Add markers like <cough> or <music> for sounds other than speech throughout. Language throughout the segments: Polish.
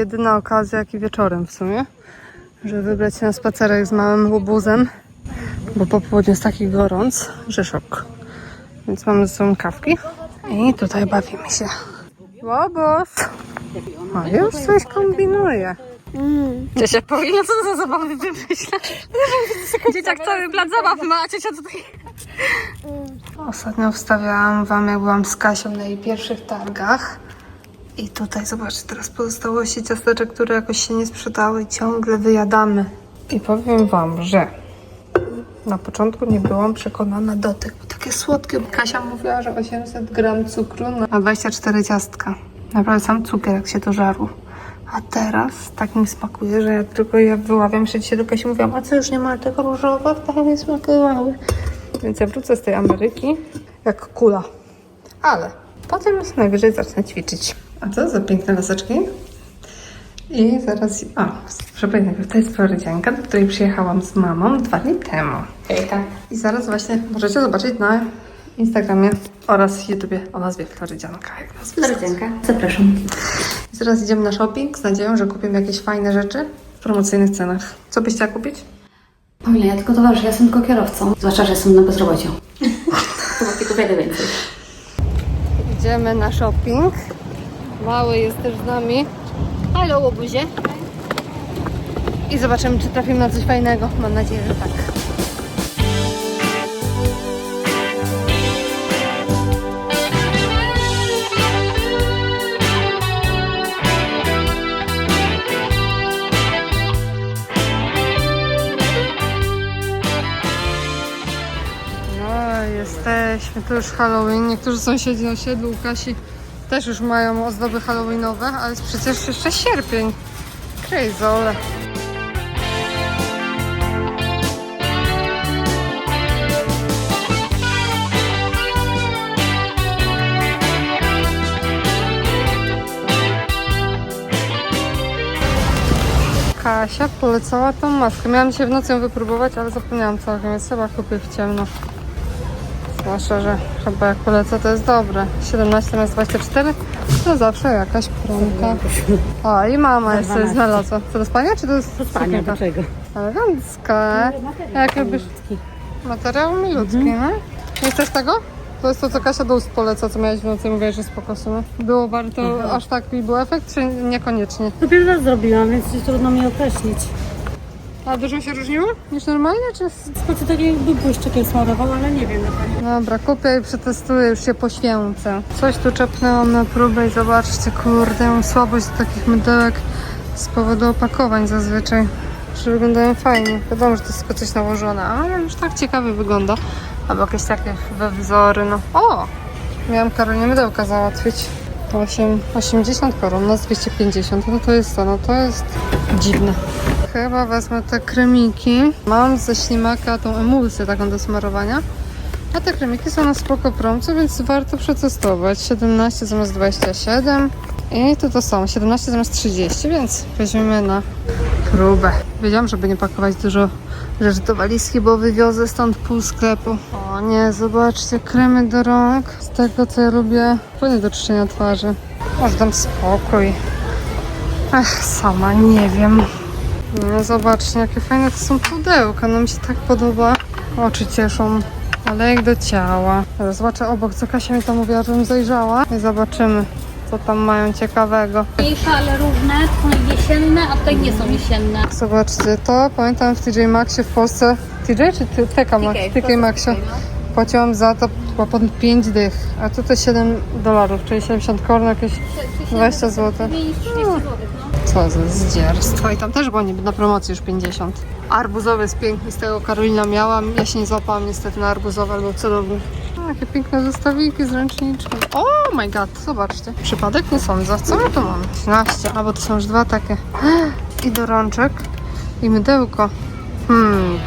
jedyna okazja, jak i wieczorem w sumie, żeby wybrać się na spacerek z małym łobuzem, bo po południu jest taki gorąc, że szok. Więc mamy ze sobą kawki i tutaj bawimy się. Łobuz! A już coś kombinuje. Ciesia powinna co za zabawy wymyślać. Dzieciak cały plac zabaw ma, a ciocia tutaj... Ostatnio wstawiałam wam, jak byłam z Kasią na jej pierwszych targach. I tutaj zobaczcie, teraz pozostałości ciasteczek, które jakoś się nie sprzedały ciągle wyjadamy. I powiem wam, że na początku nie byłam przekonana do tych, bo takie słodkie. Kasia mówiła, że 800 gram cukru na 24 ciastka. Naprawdę sam cukier, jak się to żarło. A teraz tak mi smakuje, że ja tylko je wyławiam. Jeszcze dzisiaj do Kasi mówiłam, a co już nie ma tego różowe? Tak mi smakowały. Więc ja wrócę z tej Ameryki jak kula. Ale potem najwyżej zacznę ćwiczyć. A co za piękne laseczki? I zaraz... A, przepraszam, to jest Florydzianka, do której przyjechałam z mamą dwa dni temu. Hejka. I zaraz właśnie możecie zobaczyć na Instagramie oraz YouTubie o nazwie Florydzianka. Jak nas wysłać. Florydzianka, zapraszam. I Zaraz idziemy na shopping z nadzieją, że kupimy jakieś fajne rzeczy w promocyjnych cenach. Co byś chciała kupić? Paulina, ja tylko towarzysz, ja jestem tylko kierowcą. Zwłaszcza, że jestem na bezrobociu. <laughs> Chyba tylko wiele więcej. Idziemy na shopping. Mały jest też z nami. Halo, łobuzie. I zobaczymy, czy trafimy na coś fajnego. Mam nadzieję, że tak. No, jesteśmy. To już Halloween. Niektórzy sąsiedzi na osiedlu u Kasi też już mają ozdoby halloweenowe, ale jest przecież jeszcze sierpień. Krejzole. Kasia polecała tą maskę. Miałam dzisiaj w nocy ją wypróbować, ale zapomniałam całkiem, więc chyba kupię w ciemno. Zwłaszcza, że chyba jak polecę to jest dobre. 17 na 24 to zawsze jakaś promka. O i mama jeszcze znalazła. Co do spania czy to jest Panie, sukienka? do czego? Elegancka. Jak lubisz? Materiał milutki, no? Nie chcesz tego? To jest to, co Kasia do ust poleca, co miałeś w nocy, mówiłaś, że spoko sumie. Było warto, aż tak mi był efekt, czy niekoniecznie? To pierwszy raz zrobiłam, więc trudno mi określić. A dużo się różniło niż normalnie, czy... Skoczy tak jakby błyszczykiem smarował, ale nie wiem na pewno. Dobra, kupię i przetestuję, już się poświęcę. Coś tu czepnęłam na próbę i zobaczcie, kurde, mam słabość do takich mydełek z powodu opakowań zazwyczaj. Że wyglądają fajnie. Wiadomo, że to jest tylko coś nałożone, ale już tak ciekawie wygląda. Albo jakieś takie we wzory, no. O! Miałam Karolinie mydełka załatwić. 8, 80 koron, nas 250, no to jest to, no to jest dziwne. Chyba wezmę te kremiki. Mam ze ślimaka tą emulsję taką do smarowania. A te kremiki są na spoko promce, więc warto przetestować. 17 zamiast 27. I tu to są 17 zamiast 30, więc weźmiemy na próbę. Wiedziałam, żeby nie pakować dużo rzeczy do walizki, bo wywiozę stąd pół sklepu. O nie, zobaczcie, kremy do rąk. Z tego co ja lubię, płyny do czyszczenia twarzy. Może dam spokój. Ech, sama nie wiem. No zobaczcie, jakie fajne to są pudełka. No mi się tak podoba. Oczy cieszą. Olejek do ciała. Teraz zobaczę obok, co Kasia mi tam mówiła, żebym zajrzała. I zobaczymy, co tam mają ciekawego. Mniejsze, ale różne, to są jesienne, a tutaj nie są jesienne. Zobaczcie, to pamiętam w TJ Maxie w Polsce. TJ czy TK Maxx? TK Maxie. Płaciłam za to chyba po 5 dych, a tutaj 7 dolarów, czyli 70 korn, jakieś 20 zł. Mniej niż 30 zł, no. Co za zdzierstwo. I tam też było niby na promocji już 50. Arbuzowy jest piękny, z tego Karolina miała. Ja się nie złapałam niestety na arbuzowy, albo cudowny. O, jakie piękne zestawiki z ręczniczki. O my god, zobaczcie. Przypadek nie sądzę. Co my tu mamy? 13, albo to są już dwa takie. <gasps> I do rączek. I mydełko. Hmm.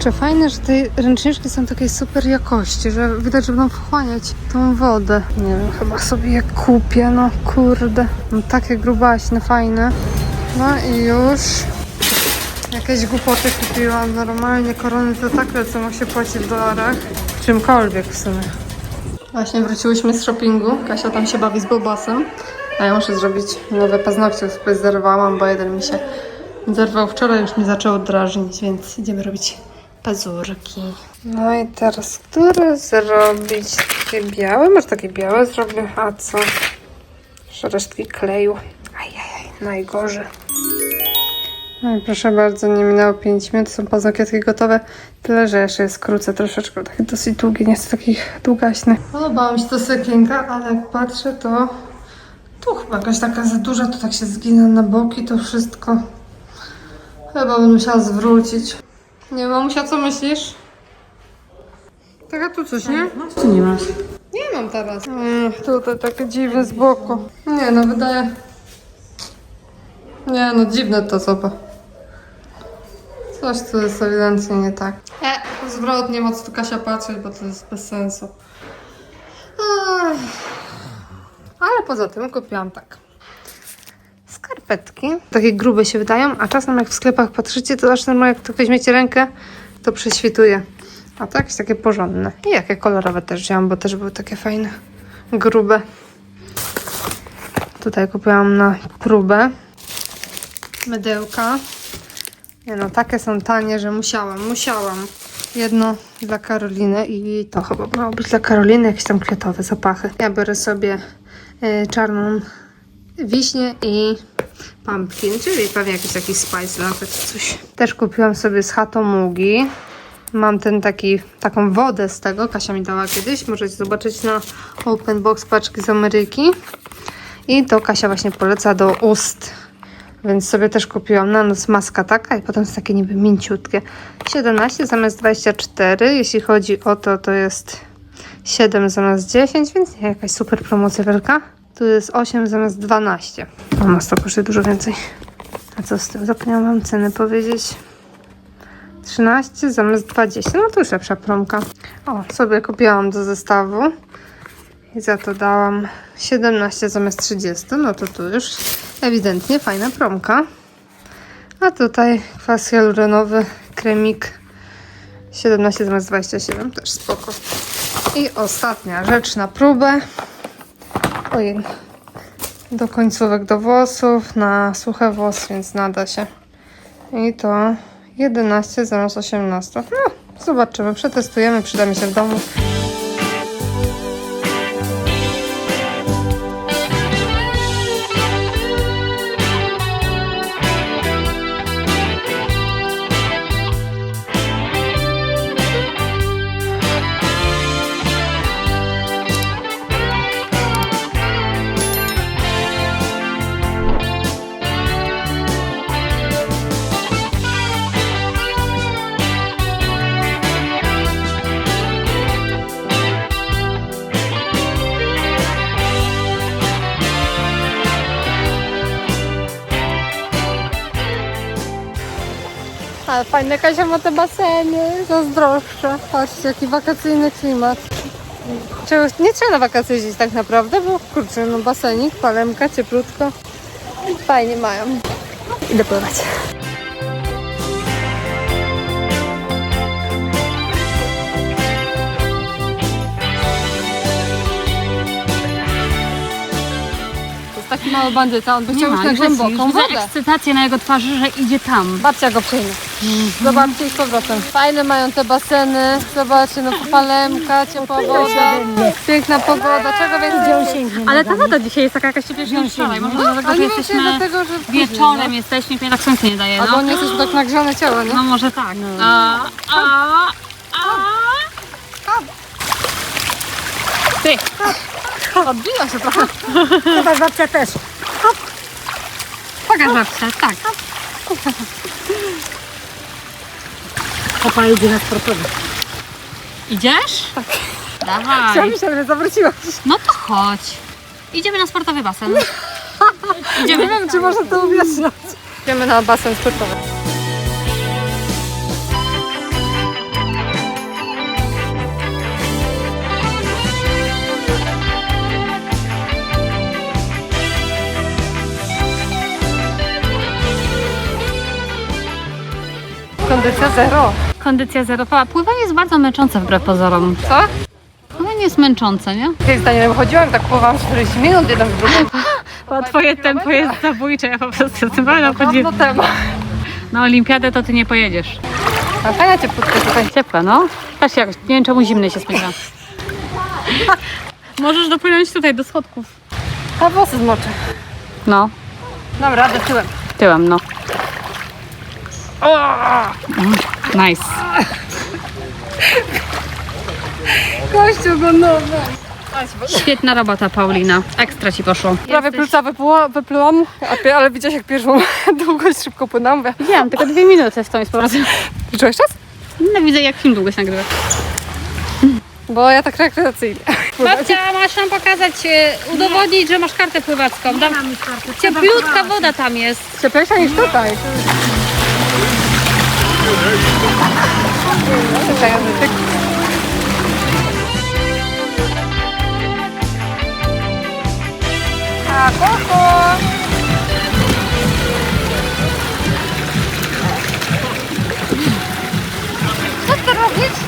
Kurczę, fajne, że te ręczniczki są takiej super jakości, że widać, że będą wchłaniać tą wodę. Nie wiem, chyba sobie je kupię, no kurde. No, takie grubaśne, fajne. No i już jakieś głupoty kupiłam. Normalnie korony to tak lecą, jak się płaci w dolarach. Czymkolwiek w sumie. Właśnie wróciłyśmy z shoppingu. Kasia tam się bawi z Bobasem. A ja muszę zrobić nowe paznokcie, sobie zerwałam, bo jeden mi się zerwał wczoraj, już mi zaczął drażnić, więc idziemy robić pazurki. No i teraz, które zrobić? Takie białe? Może takie białe zrobię? A co? Jeszcze resztki kleju. Ajajaj, najgorzej. No i proszę bardzo, nie minęło 5 minut, są paznokietki gotowe. Tyle, że jeszcze je skrócę troszeczkę, takie dosyć długie, nie chcę takich długaśnych. Podobała mi się ta sukienka, ale jak patrzę, to tu chyba jakaś taka za duża, to tak się zgina na boki, to wszystko. Chyba bym musiała zwrócić. Nie mamusia, co myślisz? Taka tu coś, nie? Czy nie masz? Nie mam teraz. Mm, tutaj takie dziwne z boku. Nie no, wydaje... Nie no, dziwne to zoba. Coś tu jest ewidentnie nie tak. E, zwrot, nie ma co tu Kasia patrzeć, bo to jest bez sensu. Ach. Ale poza tym kupiłam tak. Skarpetki. Takie grube się wydają, a czasem jak w sklepach patrzycie, to aż normalnie jak to weźmiecie rękę, to prześwituje. A tak jest takie porządne. I jakie kolorowe też wzięłam, bo też były takie fajne. Grube. Tutaj kupiłam na próbę. Mydełka. Nie no, takie są tanie, że musiałam, musiałam. Jedno dla Karoliny i to chyba miało być dla Karoliny, jakieś tam kwiatowe zapachy. Ja biorę sobie y, czarną wiśnię i pumpkin, czyli pewnie jakiś taki spice latte czy coś. Też kupiłam sobie z Hatomugi. Mam ten taki, taką wodę z tego, Kasia mi dała kiedyś, możecie zobaczyć na open box paczki z Ameryki. I to Kasia właśnie poleca do ust. Więc sobie też kupiłam na noc maska taka i potem jest takie niby mięciutkie. 17 zamiast 24. Jeśli chodzi o to, to jest 7 zamiast 10, więc nie jakaś super promocja wielka. Tu jest 8 zamiast 12. U nas to kosztuje dużo więcej. A co z tym? Zapomniałam wam ceny powiedzieć. 13 zamiast 20. No to już lepsza promka. O, sobie kupiłam do zestawu. I za to dałam 17 zamiast 30. No to tu już ewidentnie fajna promka. A tutaj kwas hialuronowy, kremik 17 zamiast 27. Też spoko. I ostatnia rzecz na próbę. Ojej. Do końcówek do włosów, na suche włosy, więc nada się. I to 11 zamiast 18. No, zobaczymy, przetestujemy, przyda mi się w domu. Fajne Kasia ma te baseny, zazdroszczę. Patrzcie, jaki wakacyjny klimat. Czegoś, nie trzeba na wakacje jeździć tak naprawdę, bo kurczę, no basenik, palemka, cieplutko. Fajnie mają. Idę pływać. Taki mały bandyta, on by chciał iść na głęboką wodę. ekscytację na jego twarzy, że idzie tam. Babcia go przyjmie. Zobaczcie ich z powrotem. Fajne mają te baseny. Zobaczcie, no palemka, ciepła woda. Piękna pogoda. Czego więcej? Ale ta woda dzisiaj jest taka jakaś cieplejsza niż wczoraj. Może dlatego, Ale że nie wiem, czy jesteśmy dlatego, że później, wieczorem, jesteśmy, więc tak słońce nie daje, no. Albo no. nie jesteśmy tak nagrzane ciało, nie? No może tak. A, a, a. Ty, Odbija się trochę. Chyba babcia też. pokaż babcia, tak. Papa idzie na sportowy. Idziesz? Tak. Dawaj. myślałam, że zawróciłaś. No to chodź. Idziemy na sportowy basen. <laughs> Nie Idziemy. wiem, czy można to objaśniać. Idziemy na basen sportowy. Kondycja zero. Kondycja zero. Pa- Pływanie jest bardzo męczące wbrew pozorom. Co? Pływanie jest męczące, nie? Kiedyś za nie wychodziłam, tak pływałam 40 minut, jeden w drugą. <laughs> Bo twoje tempo jest zabójcze, ja po prostu tym bardzo Dawno temu. Na olimpiadę to ty nie pojedziesz. A fajna ciepłutka tutaj. Ciepłe, no. Patrz jak, nie wiem czemu zimny się spędza. <laughs> Możesz dopłynąć tutaj do schodków. A włosy zmoczę. No, Dam radę tyłem. tyłem, no. Nice. Kościół go nowy. Świetna robota, Paulina. Ekstra ci poszło. Prawie pluca wypluła, wyplułam, ale widziałeś jak pierwszą <laughs> długość szybko płynęłam. Mówię, Wiem, tylko dwie minuty w tą z powrotem. Liczyłeś czas? No widzę jak film długo się nagrywa. Bo ja tak rekreacyjnie. <laughs> Babcia, masz nam pokazać, e, udowodnić, że masz kartę pływacką. Dam... Ciepliutka woda tam jest. Cieplejsza niż tutaj. Czekaj, Andrzejczyk. A, koko! Co ty robisz?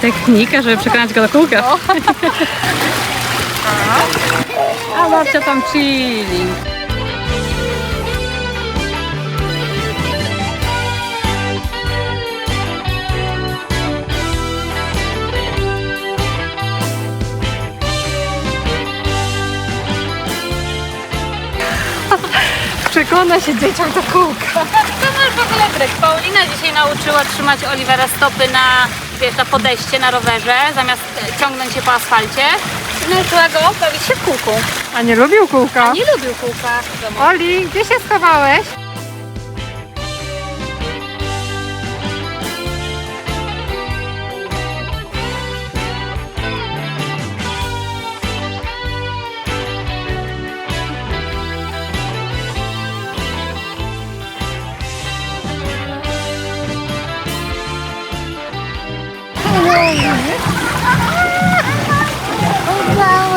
Technika, żeby przekonać go do kółka. A babcia tam chilli. <laughs> Przekona się dzieciom do kółka. To masz w ogóle. Paulina dzisiaj nauczyła trzymać Olivera stopy na, wiesz, na podejście na rowerze, zamiast e, ciągnąć się po asfalcie. Nauczyła go bawić się w kółku. A nie lubił kółka? Nie lubił kółka. Oli, gdzie się schowałeś?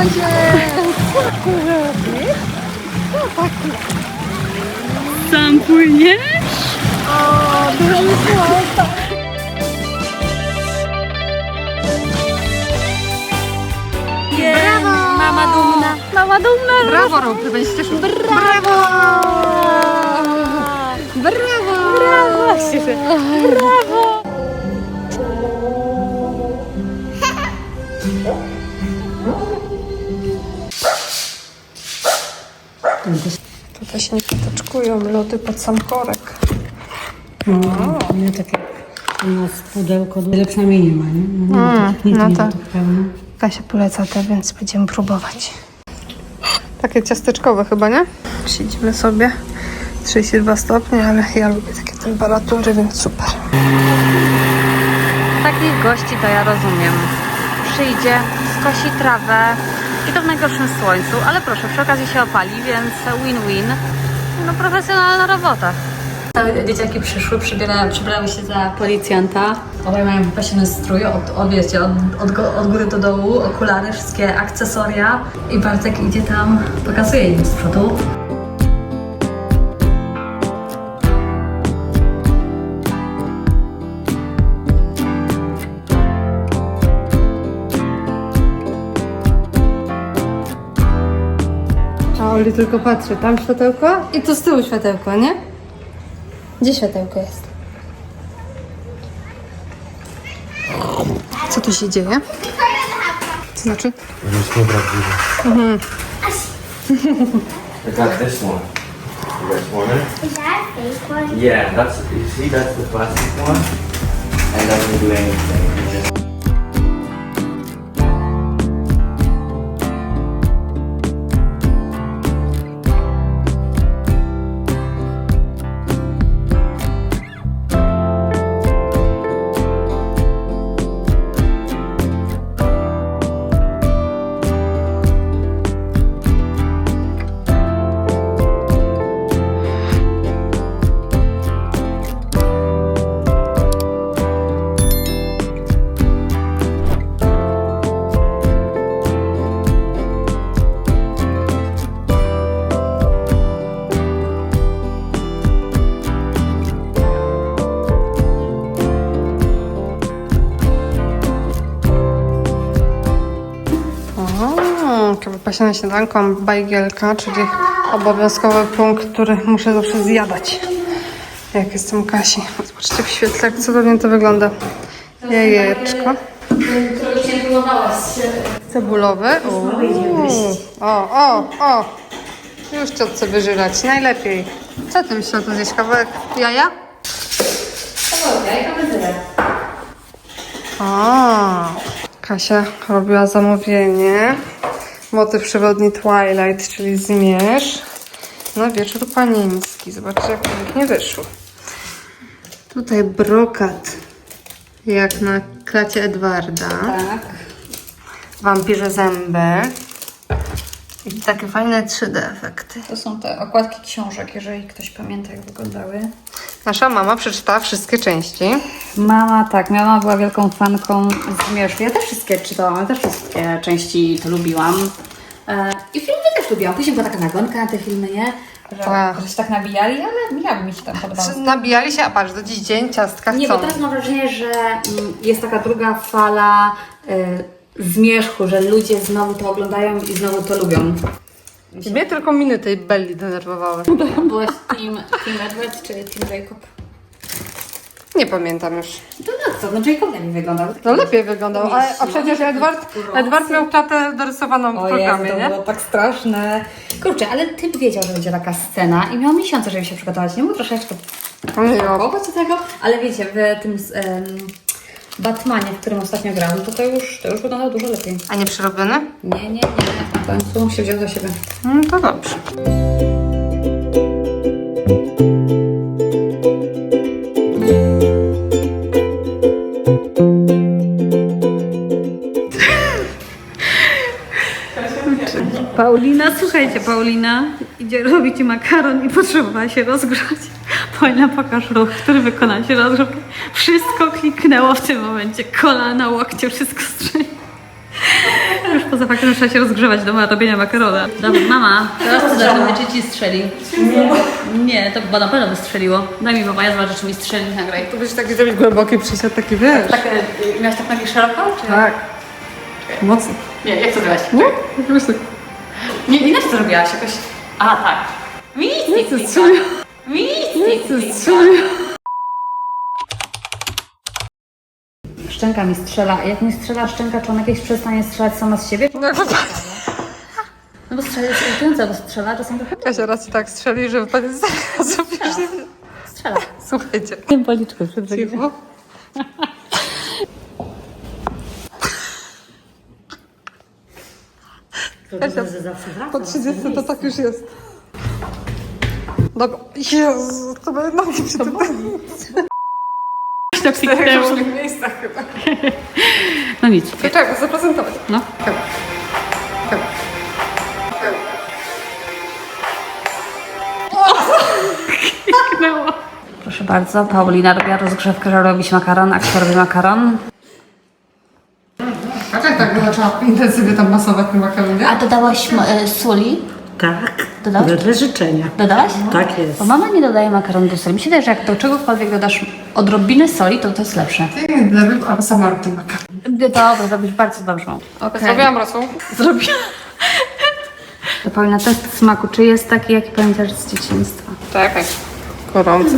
Się! Sam płyniesz? Brawo! Mama dumna. Mama dumna. Brawo, ty będziesz cieszył. Brawo! Brawo! Brawo! <laughs> Tutaj się nie poteczkują lody pod sam korek. Nie takie u nas pudełko, ile przynajmniej nie ma, nie? No, Mm, nie, no nie tak. pełno. Kasia poleca te, więc będziemy próbować. Takie ciasteczkowe chyba, nie? Siedzimy sobie 32 stopnie, ale ja lubię takie temperatury, więc super. Takich gości to ja rozumiem. Przyjdzie, skosi trawę i to w najgorszym słońcu, ale proszę, przy okazji się opali, więc win-win. No profesjonalna robota. Dzieciaki przyszły, przybierały, przybrały się za policjanta. Obaj mają wypasiony strój, od, od, wiecie, od, od, od góry do dołu, okulary, wszystkie akcesoria. I Bartek idzie tam, pokazuje im z przodu. A Oli tylko patrzy, tam światełko i tu z tyłu światełko, nie? Gdzie światełko jest? Co tu się dzieje? To znaczy? Już nieprawdziwe. I got this one. You guys want it? Is that a fake one? Yeah, that's you see that's the plastic one. And doesn't do anything. Wypasione śniadanko, mam bajgielka, czyli obowiązkowy punkt, który muszę zawsze zjadać. Jak jestem Kasi. Zobaczcie w świetle, jak cudownie to wygląda. Jajeczko. Cebulowy. O, o, o. Już ciotce wyżylać, najlepiej. Co ty myślisz, to zjeść kawałek jaja? Jajka bez. A, Kasia robiła zamówienie. Motyw przewodni Twilight, czyli zmierzch. Na wieczór panieński. Zobaczcie, jak pięknie wyszło. Tutaj brokat, jak na klacie Edwarda. Tak. Wampirze zęby. I takie fajne 3D efekty. To są te okładki książek, jeżeli ktoś pamięta, jak wyglądały. Nasza mama przeczytała wszystkie części. Mama, tak, mama była wielką fanką Zmierzchu. Ja też wszystkie czytałam, ja też wszystkie części to lubiłam. E, I filmy też lubiłam. Później była taka nagonka na te filmy, nie? Że, Tak. że się tak nabijali, ale ja mi się tam podobało. Nabijali się, a patrz, do dziś dzień ciastka Nie, chcą. bo teraz mam wrażenie, że mm, jest taka druga fala y, zmierzchu, że ludzie znowu to oglądają i znowu to lubią. Mnie tylko miny tej Belli denerwowały. Byłeś team, team Edward czy Team Jacob? Nie pamiętam już. To no co, no Jacob lepiej wyglądał. No lepiej wyglądał, ale, a przecież Edward, Edward miał klatę dorysowaną w O programie, Jezu, to nie? było tak straszne. Kurczę, ale ty wiedział, że będzie taka scena i miał miesiące, żeby się przygotować. Nie mógł troszeczkę Nie, no. do tego, ale wiecie, w tym em, Batmanie, w którym ostatnio grał, to to już, to już wyglądało dużo lepiej. A nie przerobiony? Nie, nie, nie. W końcu się wziął za siebie. No to dobrze. Paulina, słuchajcie, Paulina idzie robić makaron i potrzebowała się rozgrzać. Paulina, pokaż ruch, który wykona się rozgrzewkę. Wszystko kliknęło w tym momencie. Kolana, łokcie, wszystko strzeli. Już poza faktem, że trzeba się rozgrzewać do robienia makarona. Dobra, mama, teraz ty zaczynamy, czy ci strzeli? Nie. Nie, to chyba na pewno by strzeliło. Daj mi mama, ja zobaczę, czy mi strzeli, nagraj. To byś taki zrobić głęboki przysiad, taki wiesz. Tak, e, miałaś tak nogi szeroko? Czy... Tak. Mocno. Nie, jak to zrobiłaś? Nie? Po prostu. Nie, inaczej to robiłaś jakoś. A, tak. Nic, nic. Nic, nic, nic. Szczęka mi strzela. Jak mi strzela szczęka, czy ona kiedyś przestanie strzelać sama z siebie? No, to tak. No bo strzela jest irytująca, bo strzela czasem trochę Kasia raz tak strzeli, że wypadnie z zarazu. strzela. Słuchajcie. Tym policzkę przed Cicho. Kasia, po 30 to tak już jest. Dobra. Jezu, to były nogi przy tym. Tak W czterech różnych miejscach chyba. No nic. To trzeba go zaprezentować. No. Chyba. Chyba. Proszę bardzo, Paulina robiła rozgrzewkę, żeby robić makaron, a kto robi makaron? A jak tak zaczęła intensywnie tam masować tym makaronie? A dodałaś e, soli? Tak. Dodałeś? Wedle życzenia. Dodałaś? Tak jest. Bo mama nie dodaje makaronu do soli. Mi się wydaje, że jak do czegokolwiek dodasz odrobinę soli, to to jest lepsze. Dla mnie, albo sama robię ten makaron. Dobra, robisz bardzo dobrze. Okay. Zrobiłam rosół. Zrobiłam. To Paulina, test smaku. Czy jest taki, jaki pamiętasz z dzieciństwa? Czekaj. Gorący.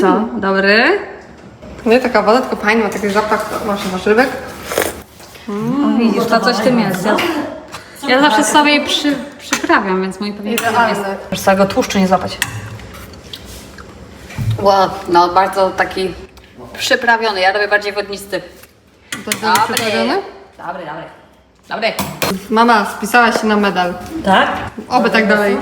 Co? Dobry? Nie taka woda, tylko fajny, ma taki zapach masz warzywek. Widzisz, to coś w tym jest. Ja, ja zawsze sobie jej przy, przyprawiam, więc mój pewnie jest. Idealny. Już całego tłuszczu nie złapać. Wow, no bardzo taki przyprawiony. Ja robię bardziej wodnisty. Bardzo przyprawiony? Dobry, dobry. Dobry. Mama spisała się na medal. Tak? Oby tak dalej.